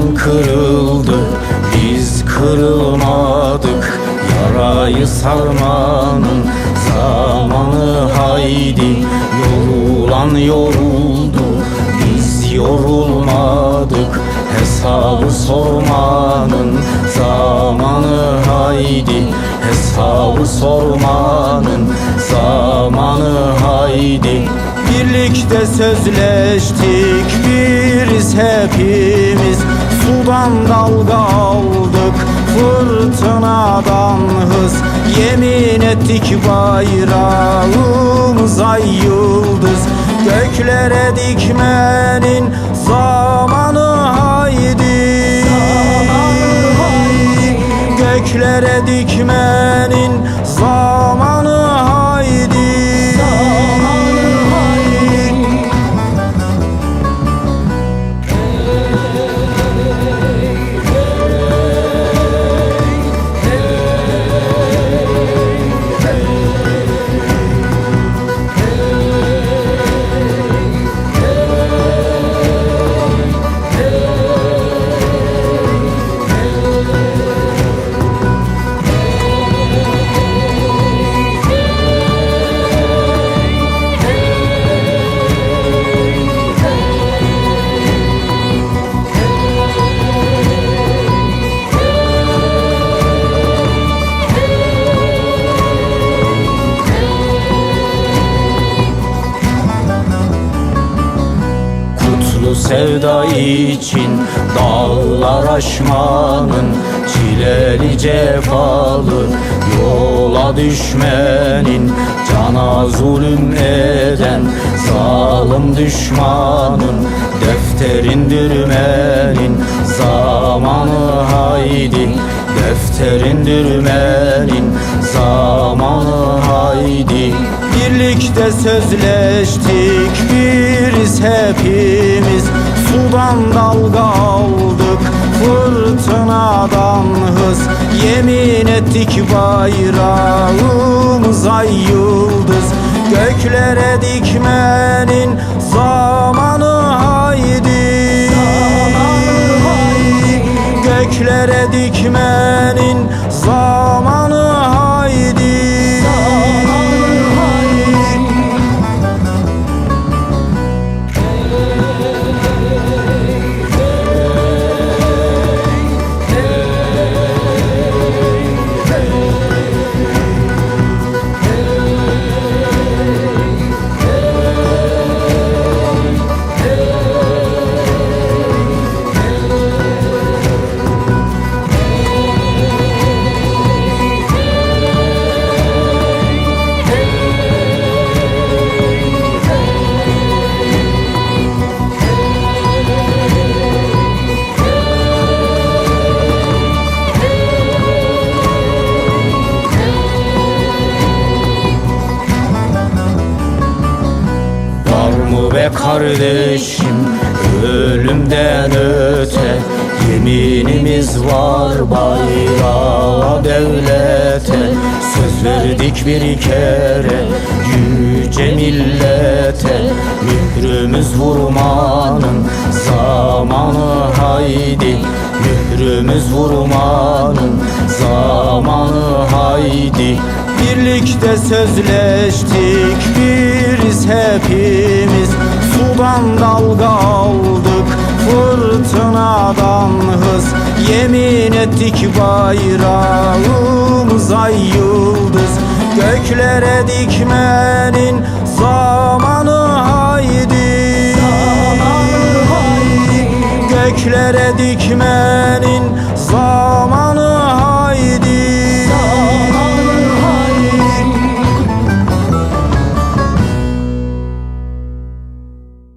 Can kırıldı, biz kırılmadık. Yarayı sarmanın zamanı haydi. Yorulan yoruldu, biz yorulmadık. Hesabı sormanın zamanı haydi. Hesabı sormanın zamanı haydi. Birlikte sözleştik biriz hepimiz. Sudan dalga aldık fırtınadan hız. Yemin ettik bayrağımıza yıldız. Göklere dikmenin zamanı haydi. Göklere dikmenin zamanı Kutlu sevda için dağlar aşmanın Çileli cefalı yola düşmenin Cana zulüm eden zalim düşmanın Defterin dürmenin zamanı haydi Defterin dürmenin zamanı haydi Birlikte sözleştik biriz hepimiz. Sudan dalga aldık fırtınadan hız. Yemin ettik bayrağımıza yıldız. Göklere dikmenin Mı be kardeşim? Ölümden öte Yeminimiz var bayrağa devlete. Söz verdik bir kere yüce millete. Mührümüz vurmanın zamanı haydi. Mührümüz vurmanın Birlikte sözleştik biriz hepimiz. Sudan dalga aldık fırtınadan hız. Yemin ettik bayrağımıza yıldız. Göklere dikmenin zamanı haydi. Göklere dikmenin